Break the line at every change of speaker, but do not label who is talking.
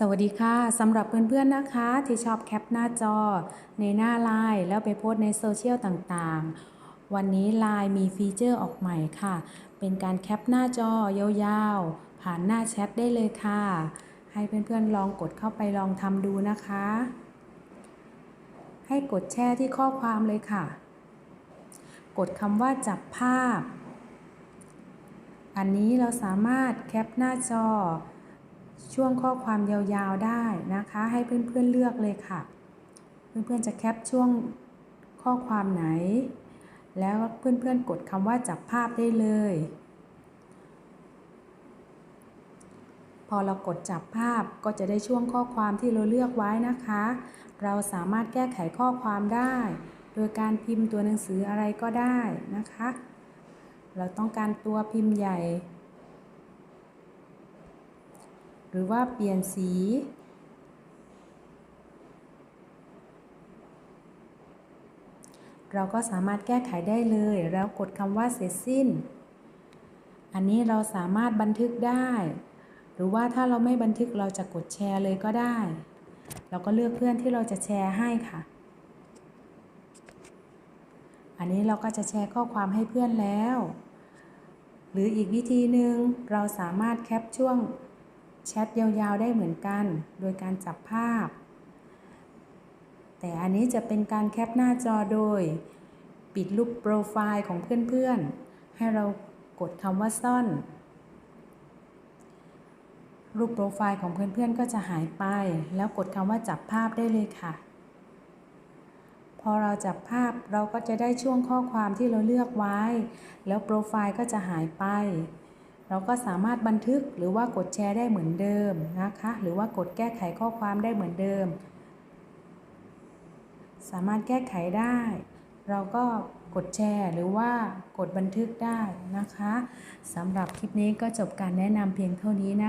สวัสดีค่ะสำหรับเพื่อนๆนะคะที่ชอบแคปหน้าจอ ในหน้าไลน์แล้วไปโพสในโซเชียลต่างๆ วันนี้ไลน์มีฟีเจอร์ออกใหม่ค่ะ เป็นการแคปหน้าจอยาวๆ ผ่านหน้าแชทได้เลยค่ะ ให้เพื่อนๆลองกดเข้าไปลองทำดูนะคะ ให้กดแช่ที่ข้อความเลยค่ะ กดคำว่าจับภาพ อันนี้เราสามารถแคปหน้าจอ ช่วงข้อความยาวๆได้นะคะ ให้เพื่อนๆเลือกเลยค่ะ เพื่อนๆจะแคปช่วงข้อความไหน แล้วเพื่อนๆกดคำว่าจับภาพได้เลย พอเรากดจับภาพก็จะได้ช่วงข้อความที่เราเลือกไว้นะคะ เราสามารถแก้ไขข้อความได้ โดยการพิมพ์ตัวหนังสืออะไรก็ได้นะคะ เราต้องการตัวพิมพ์ใหญ่ ห รือว่าเปลี่ยนสี เราก็สามารถแก้ไขได้เลย แล้วกดคำว่าเสร็จสิ้น อันนี้เราสามารถบันทึกได้ หรือว่าถ้าเราไม่บันทึกเราจะกดแชร์เลยก็ได้ เราก็เลือกเพื่อนที่เราจะแชร์ให้ค่ะ อันนี้เราก็จะแชร์ข้อความให้เพื่อนแล้ว หรืออีกวิธีหนึ่งเราสามารถแคปช่วง แชทยาวๆได้เหมือนกัน โดยการจับภาพ แต่อันนี้จะเป็นการแคปหน้าจอโดย ปิดรูปโปรไฟล์ของเพื่อนๆ ให้เรากดคำว่าซ่อน รูปโปรไฟล์ของเพื่อนๆ ก็จะหายไป แล้วกดคำว่าจับภาพได้เลยค่ะ พอเราจับภาพเราก็จะได้ช่วงข้อความที่เราเลือกไว้ แล้วโปรไฟล์ก็จะหายไป เราก็สามารถบันทึกหรือว่ากดแชร์ได้เหมือนเดิมนะคะ หรือว่ากดแก้ไขข้อความได้เหมือนเดิม สามารถแก้ไขได้ เราก็กดแชร์หรือว่ากดบันทึกได้นะคะสำหรับคลิปนี้ก็จบการแนะนำเพียงเท่านี้นะ